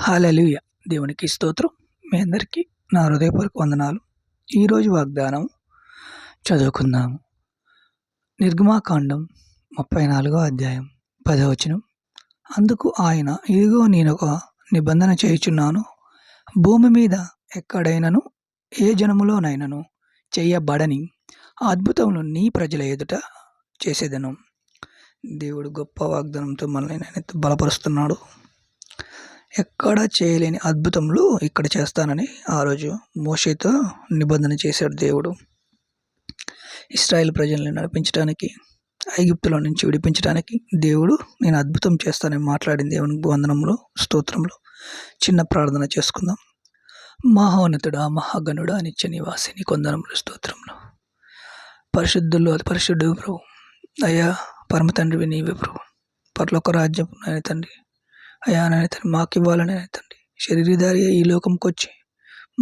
Hallelujah. దేవునికి స్తోత్రం. మీ అందరికీ నా హృదయపూర్వక వందనాలు. ఈరోజు వాగ్దానం చదువుకుందాము. నిర్గమాకాండం ముప్పై నాలుగో అధ్యాయం పదవచనం అందుకు ఆయన ఇదిగో నేను ఒక నిబంధన చేయుచున్నాను. భూమి మీద ఎక్కడైనను ఏ జనములోనైనను చేయబడని అద్భుతములు నీ ప్రజల ఎదుట చేసేదను. దేవుడు గొప్ప వాగ్దానంతో మనల్ని బలపరుస్తున్నాడు. ఎక్కడా చేయలేని అద్భుతములు ఇక్కడ చేస్తానని ఆ రోజు మోషేతో నిబంధన చేశాడు దేవుడు. ఇస్రాయేల్ ప్రజల్ని నడిపించడానికి ఐగుప్తులో నుంచి విడిపించడానికి దేవుడు నేను అద్భుతం చేస్తానని మాట్లాడింది దేవుని వందనంలో స్తోత్రంలో చిన్న ప్రార్థన చేసుకుందాం. మహోన్నతుడా మహాగణుడా నిత్య నివాసిని కొందనములు స్తోత్రంలో పరిశుద్ధుల్లో అది పరిశుద్ధు ప్రభు. అయ్యా పరమ తండ్రివి నీవే ప్రభు. పర్లోక రాజ్యం నాయన తండ్రి అయ్యా నాయన తండ్రి మాకు ఇవ్వాలని తండ్రి శరీరధారి ఈ లోకంకి వచ్చి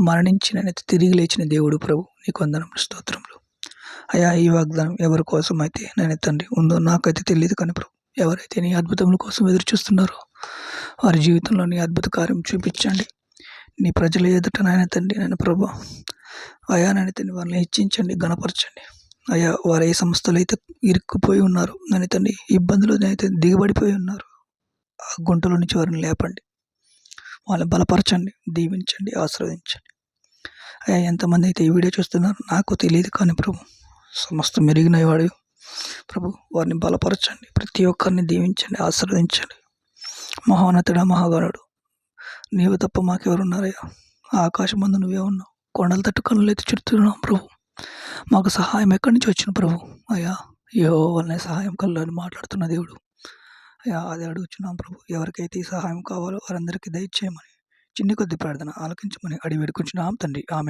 మరణించిన తిరిగి లేచిన దేవుడు ప్రభు నీకు వందనములు స్తోత్రములు. అయ్యా ఈ వాగ్దానం ఎవరి కోసం అయితే నేను తండ్రి ఉందో నాకైతే తెలియదు కానీ ప్రభు ఎవరైతే నీ అద్భుతముల కోసం ఎదురు చూస్తున్నారో వారి జీవితంలో నీ అద్భుత కార్యం చూపించండి. నీ ప్రజల ఎదుట నాయన తండ్రి నేను ప్రభు అయా నాయన తండ్రి వారిని హెచ్చించండి గణపరచండి. అయ్యా వారు ఏ సంస్థలు అయితే ఇరుక్కుపోయి ఉన్నారు నాయన తండ్రి ఇబ్బందులు అయితే దిగబడిపోయి ఉన్నారు ఆ గుంటలో నుంచి వారిని లేపండి. వాళ్ళని బలపరచండి దీవించండి ఆశీర్వదించండి. అయ్యా ఎంతమంది అయితే ఈ వీడియో చూస్తున్నారు నాకు తెలియదు కానీ ప్రభు సమస్త మెరిగినవాడు ప్రభు వారిని బలపరచండి. ప్రతి ఒక్కరిని దీవించండి ఆశీర్వదించండి. మహోన్నతుడ మహాగణుడు నీవు తప్ప మాకెవరున్నారయ్యా? ఆకాశం మందు నువ్వే ఉన్నావు. కొండల తట్టు కన్నులు ఎత్తి చుడుతున్నాం ప్రభు. మాకు సహాయం ఎక్కడి నుంచి వచ్చిన ప్రభు? అయ్యా ఏ వల్లనే సహాయం కల్లని మాట్లాడుతున్న దేవుడు. అది అడుగుచున్నాం ప్రభు. ఎవరికైతే ఈ సహాయం కావాలో వారందరికీ దయచేయమని చిన్ని కొద్ది ప్రార్థన ఆలకించమని అడిగి వేడుకుంటున్నాం తండ్రి. ఆమె